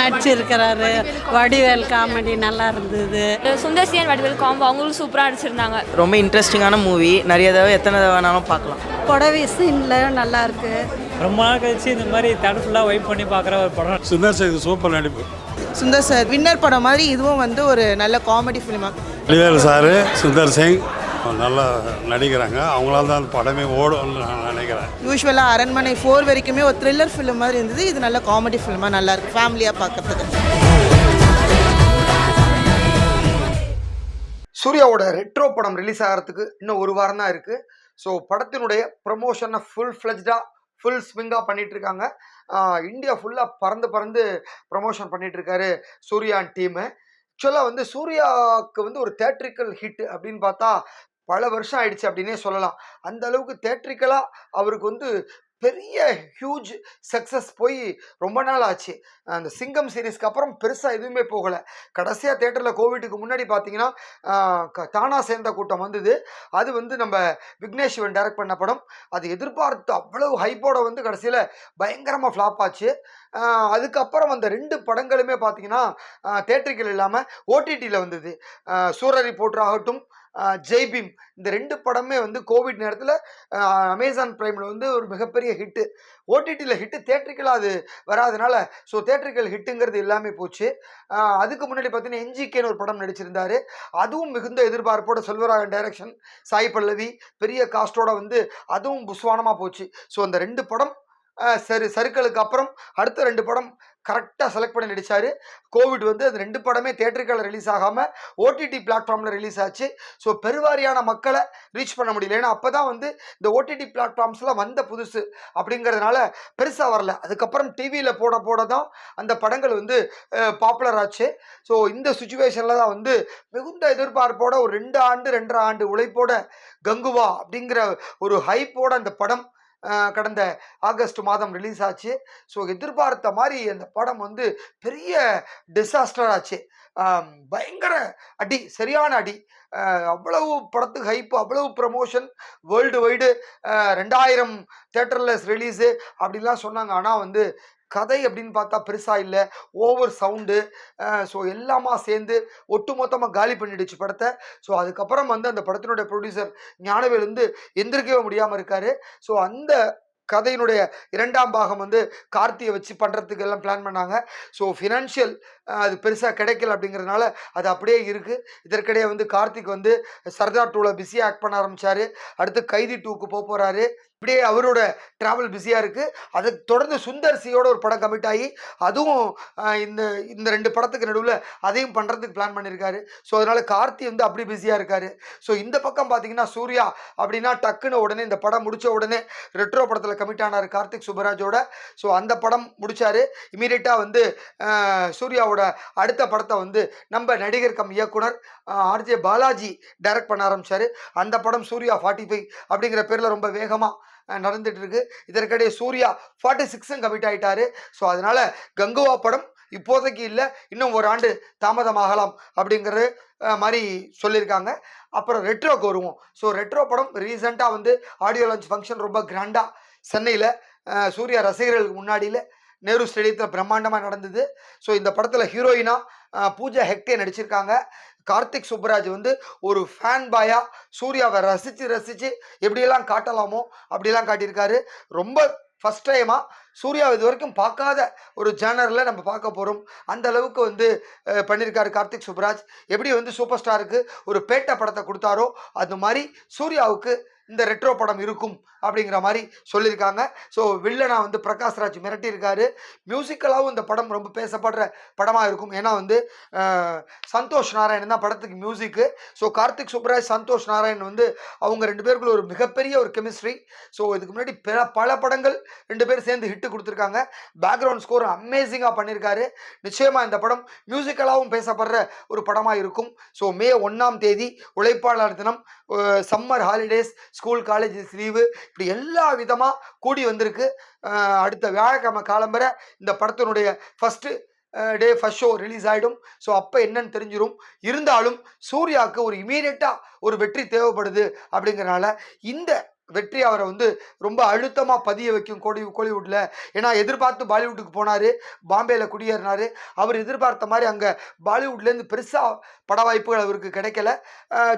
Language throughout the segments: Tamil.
நடிச்சிருக்கிறாரு. வடிவேல் காமெடி நல்லா இருந்தது. சுந்தர்சியன் வடிவேல் காம்போ அவங்களும் சூப்பராக நடிச்சிருந்தாங்க. ரொம்ப இன்ட்ரெஸ்டிங்கான மூவி நிறைய தடவை எத்தனை தடவை வேணாலும் பார்க்கலாம். புடவை சீனில் நல்லா இருக்கு. ரொம்ப நாள் கழிச்சு இந்த மாதிரி ஃபுல்லாக வெயிட் பண்ணி பார்க்குற ஒரு படம். சுந்தர் சேது சூப்பர் நடிப்பு. சுந்தர் சார் வின்னர் படம் மாதிரி இதுவும் வந்து ஒரு நல்ல காமெடி ஃபிலிமாக வடிவேல் சாரு சுந்தர் சிங் நல்லா நடிக்கிறாங்க. அவங்களால தான் அந்த படமே ஓடும்னு நான் நினைக்கிறேன். யூஸ்வலாக அரண்மனை ஃபோர் வரைக்குமே ஒரு த்ரில்லர் ஃபிலிம் மாதிரி இருந்தது. இது நல்ல காமெடி ஃபிலிமாக நல்லா இருக்கு. ஃபேமிலியாக பார்க்கறதுக்கு சூர்யாவோட ரெட்ரோ படம் ரிலீஸ் ஆகிறதுக்கு இன்னும் ஒரு வாரம் தான் இருக்குது ஸோ படத்தினுடைய ப்ரமோஷனை ஃபுல் ஃப்ளெஜ்டாக ஃபுல் ஸ்விங்காக பண்ணிட்டு இருக்காங்க. ஆஹ் இந்தியா ஃபுல்லாக பறந்து பறந்து ப்ரமோஷன் பண்ணிட்டு இருக்காரு சூர்யான் டீமு ஆக்சுவலாக வந்து சூர்யாவுக்கு வந்து ஒரு தேட்ரிக்கல் ஹிட் அப்படின்னு பார்த்தா பல வருஷம் ஆயிடுச்சு அப்படின்னே சொல்லலாம். அந்த அளவுக்கு தேட்ரிக்கலாக அவருக்கு வந்து பெரிய ஹியூஜ் சக்ஸஸ் போய் ரொம்ப நாள் ஆச்சு. அந்த சிங்கம் சீரீஸ்க்கு அப்புறம் பெருசாக எதுவுமே போகலை. கடைசியாக தேட்டரில் கோவிட்டுக்கு முன்னாடி பார்த்தீங்கன்னா க- தானா சேர்ந்த கூட்டம் வந்தது. அது வந்து நம்ம விக்னேஷ் சிவன் டைரக்ட் பண்ண படம். அது எதிர்பார்த்து அவ்வளவு ஹைப்போட வந்து கடைசியில் பயங்கரமாக ஃப்ளாப் ஆச்சு. அதுக்கப்புறம் அந்த ரெண்டு படங்களுமே பார்த்தீங்கன்னா தேட்டரிக்கல் இல்லாமல் ஓடிடியில் வந்தது. சூரரி போட்டர் ஆகட்டும் ஜெய்பீம் ஜெய் பீம். இந்த ரெண்டு படமே வந்து கோவிட் நேரத்தில் அமேசான் பிரைமில் வந்து ஒரு மிகப்பெரிய ஹிட்டு ஓடிடியில் ஹிட்டு தேட்டரிக்கலாக அது வராதனால ஸோ தேட்டரிக்கல் ஹிட்டுங்கிறது எல்லாமே போச்சு. அதுக்கு முன்னாடி பார்த்தீங்கன்னா என்ஜிகேன்னு ஒரு படம் நடிச்சிருந்தாரு. அதுவும் மிகுந்த எதிர்பார்ப்போட செல்வராகன் டைரக்ஷன் சாய் பல்லவி பெரிய காஸ்டோட வந்து அதுவும் புஸ்வானமாக போச்சு. ஸோ அந்த ரெண்டு படம் சரி சருக்களுக்கு அப்புறம் அடுத்த ரெண்டு படம் கரெக்டாக செலக்ட் பண்ணி நடித்தார் கோவிட் வந்து அந்த ரெண்டு படமே தேட்டருக்கால ரிலீஸ் ஆகாமல் ஓடிடி பிளாட்ஃபார்மில் ரிலீஸ் ஆச்சு. ஸோ பெருவாரியான மக்களை ரீச் பண்ண முடியல. ஏன்னா அப்போ தான் வந்து இந்த ஓடிடி பிளாட்ஃபார்ம்ஸ்லாம் வந்த புதுசு அப்படிங்கிறதுனால பெருசாக வரல. அதுக்கப்புறம் டிவியில் போட போட தான் அந்த படங்கள் வந்து பாப்புலர் ஆச்சு. ஸோ இந்த சுச்சுவேஷனில் தான் வந்து மிகுந்த எதிர்பார்ப்போட ஒரு ரெண்டு ஆண்டு ரெண்டரை ஆண்டு உழைப்போட கங்குவா அப்படிங்கிற ஒரு ஹைப்போட அந்த படம் கடந்த ஆகஸ்ட் மாதம் ரிலீஸ் ஆச்சு. ஸோ எதிர்பார்த்த மாதிரி அந்த படம் வந்து பெரிய டிசாஸ்டர் ஆச்சு. பயங்கர அடி சரியான அடி. அவ்வளவு படத்துக்கு ஹைப்பு அவ்வளவு ப்ரமோஷன் வேர்ல்டு வைடு ரெண்டாயிரம் தேட்டரில் ரிலீஸு அப்படிலாம் சொன்னாங்க. ஆனால் வந்து கதை அப்படின்னு பார்த்தா பெருசாக இல்லை. ஓவர் சவுண்டு ஸோ எல்லாமா சேர்ந்து ஒட்டுமொத்தமாக காலி பண்ணிடுச்சு படத்தை. ஸோ அதுக்கப்புறம் வந்து அந்த படத்தினுடைய ப்ரொடியூசர் ஞானவேல் வந்து எந்திரிக்கவே முடியாமல் இருக்காரு. ஸோ அந்த கதையினுடைய இரண்டாம் பாகம் வந்து கார்த்தியை வச்சு பண்ணுறதுக்கு எல்லாம் பிளான் பண்ணாங்க. ஸோ ஃபினான்ஷியல் அது பெருசாக கிடைக்கல அப்படிங்கிறதுனால அது அப்படியே இருக்குது இதற்கிடையே வந்து கார்த்திக் வந்து சர்தார் டூவில் பிஸியாக ஆக்ட் பண்ண ஆரம்பித்தார் அடுத்து கைதி டூக்கு போக போகிறாரு இப்படியே அவரோட ட்ராவல் பிஸியாக இருக்குது அதை தொடர்ந்து சுந்தர் சியோட ஒரு படம் கமிட் ஆகி அதுவும் இந்த இந்த ரெண்டு படத்துக்கு நடுவில் அதையும் பண்ணுறதுக்கு பிளான் பண்ணியிருக்காரு ஸோ அதனால் கார்த்தி வந்து அப்படி பிஸியாக இருக்காரு. ஸோ இந்த பக்கம் பார்த்தீங்கன்னா சூர்யா அப்படின்னா டக்குன்னு உடனே இந்த படம் முடித்த உடனே ரெட்ரோ படத்தில் கமிட் ஆனார் கார்த்திக் சுப்பராஜோட. ஸோ அந்த படம் முடித்தார் இமீடியட்டாக வந்து சூர்யாவோட அடுத்த படத்தை வந்து நம்ம நடிகர் கம் இயக்குனர் ஆர்ஜே பாலாஜி டைரக்ட் பண்ண ஆரம்பித்தார் அந்த படம் சூர்யா ஃபார்ட்டி ஃபைவ் அப்படிங்கிற பேரில் ரொம்ப வேகமாக நடந்துட்டு இருக்கு இதற்கிடையே சூர்யா ஃபார்ட்டி சிக்ஸும் கமிட் ஆயிட்டாரு. ஸோ அதனால கங்குவா படம் இப்போதைக்கு இல்லை. இன்னும் ஒரு ஆண்டு தாமதமாகலாம் அப்படிங்கிறது மாதிரி சொல்லியிருக்காங்க. அப்புறம் ரெட்ரோக்கு வருவோம். ஸோ ரெட்ரோ படம் ரீசெண்டாக வந்து ஆடியோ லான்ச் ஃபங்க்ஷன் ரொம்ப கிராண்டாக சென்னையில் சூர்யா ரசிகர்களுக்கு முன்னாடியில் நேரு ஸ்டேடியத்தில் பிரம்மாண்டமாக நடந்தது. ஸோ இந்த படத்தில் ஹீரோயினா பூஜா ஹெக்டே நடிச்சிருக்காங்க. கார்த்திக் சுப்ராஜ் வந்து ஒரு ஃபேன் பாயா சூர்யாவை ரசித்து ரசித்து எப்படியெல்லாம் காட்டலாமோ அப்படிலாம் காட்டியிருக்காரு. ரொம்ப ஃபஸ்ட் டைமாக சூர்யா இது வரைக்கும் பார்க்காத ஒரு ஜேனரில் நம்ம பார்க்க போகிறோம் அந்த அளவுக்கு வந்து பண்ணியிருக்காரு கார்த்திக் சுப்ராஜ் எப்படி வந்து சூப்பர் ஸ்டாருக்கு ஒரு பேட்டை படத்தை கொடுத்தாரோ அது மாதிரி சூர்யாவுக்கு இந்த ரெட்ரோ படம் இருக்கும் அப்படிங்கிற மாதிரி சொல்லியிருக்காங்க. ஸோ வில்லனா வந்து பிரகாஷ்ராஜ் மிரட்டியிருக்காரு. மியூசிக்கலாகவும் இந்த படம் ரொம்ப பேசப்படுற படமாக இருக்கும். ஏன்னா வந்து சந்தோஷ் நாராயணன் தான் படத்துக்கு மியூசிக்கு ஸோ கார்த்திக் சுப்ராஜ் சந்தோஷ் நாராயண் வந்து அவங்க ரெண்டு பேருக்குள்ள ஒரு மிகப்பெரிய ஒரு கெமிஸ்ட்ரி ஸோ இதுக்கு முன்னாடி பல பல படங்கள் ரெண்டு பேரும் சேர்ந்து ஹிட்டு கொடுத்துருக்காங்க. பேக்ரவுண்ட் ஸ்கோர் அமேசிங்காக பண்ணியிருக்காரு. நிச்சயமாக இந்த படம் மியூசிக்கலாகவும் பேசப்படுற ஒரு படமாக இருக்கும். ஸோ மே ஒன்றாம் தேதி உழைப்பாளர் தினம் summer holidays school colleges leave இப்படி எல்லா விதமாக கூடி வந்திருக்கு. அடுத்த வியாழக்கிழமை காலம்பரை இந்த படத்தினுடைய first day first show release ஆகிடும் ஸோ அப்போ என்னன்னு தெரிஞ்சிடும் இருந்தாலும் சூர்யாவுக்கு ஒரு இமீடியட்டாக ஒரு வெற்றி தேவைப்படுது அப்படிங்கிறனால இந்த வெற்றி அவரை வந்து ரொம்ப அழுத்தமாக பதிய வைக்கும் கோலி கோலிவுட்டில் ஏன்னா எதிர்பார்த்து பாலிவுட்டுக்கு போனார் பாம்பேயில் குடியேறினார். அவர் எதிர்பார்த்த மாதிரி அங்கே பாலிவுட்லேருந்து பெருசாக பட வாய்ப்புகள் அவருக்கு கிடைக்கல.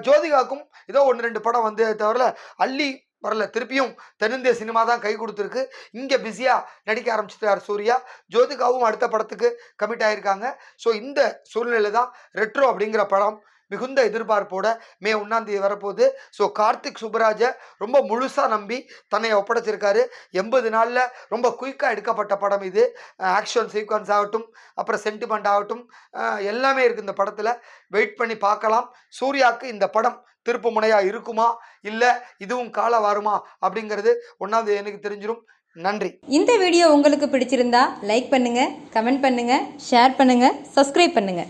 ஜோதிகாவுக்கும் ஜோதிகாக்கும் ஏதோ ஒன்று ரெண்டு படம் வந்து தவிர அள்ளி வரல. திருப்பியும் தென்னிந்திய சினிமா தான் கை கொடுத்துருக்கு. இங்கே பிஸியாக நடிக்க ஆரம்பிச்சிட்டார் சூர்யா. ஜோதிகாவும் அடுத்த படத்துக்கு கமிட் ஆகியிருக்காங்க ஸோ இந்த சூழ்நிலை தான் ரெட்ரோ அப்படிங்கிற படம். மிகுந்த எதிர்பார்ப்போட மே ஒன்றாம் தேதி வரப்போகுது. ஸோ கார்த்திக் சுப்ராஜை ரொம்ப முழுசாக நம்பி தன்னை ஒப்படைச்சிருக்காரு. எண்பது நாளில் ரொம்ப குயிக்காக எடுக்கப்பட்ட படம் இது. ஆக்ஷன் சீக்வன்ஸ் ஆகட்டும் அப்புறம் சென்டிமெண்ட் ஆகட்டும் எல்லாமே இருக்குது இந்த படத்தில். வெயிட் பண்ணி பார்க்கலாம். சூர்யாவுக்கு இந்த படம் திருப்பு முனையாக இருக்குமா? இல்லை இதுவும் கால வருமா? அப்படிங்கிறது ஒன்றாந்தேதி எனக்கு தெரிஞ்சிடும் நன்றி. இந்த வீடியோ உங்களுக்கு பிடிச்சிருந்தா லைக் பண்ணுங்க கமெண்ட் பண்ணுங்க ஷேர் பண்ணுங்க சப்ஸ்கிரைப் பண்ணுங்க.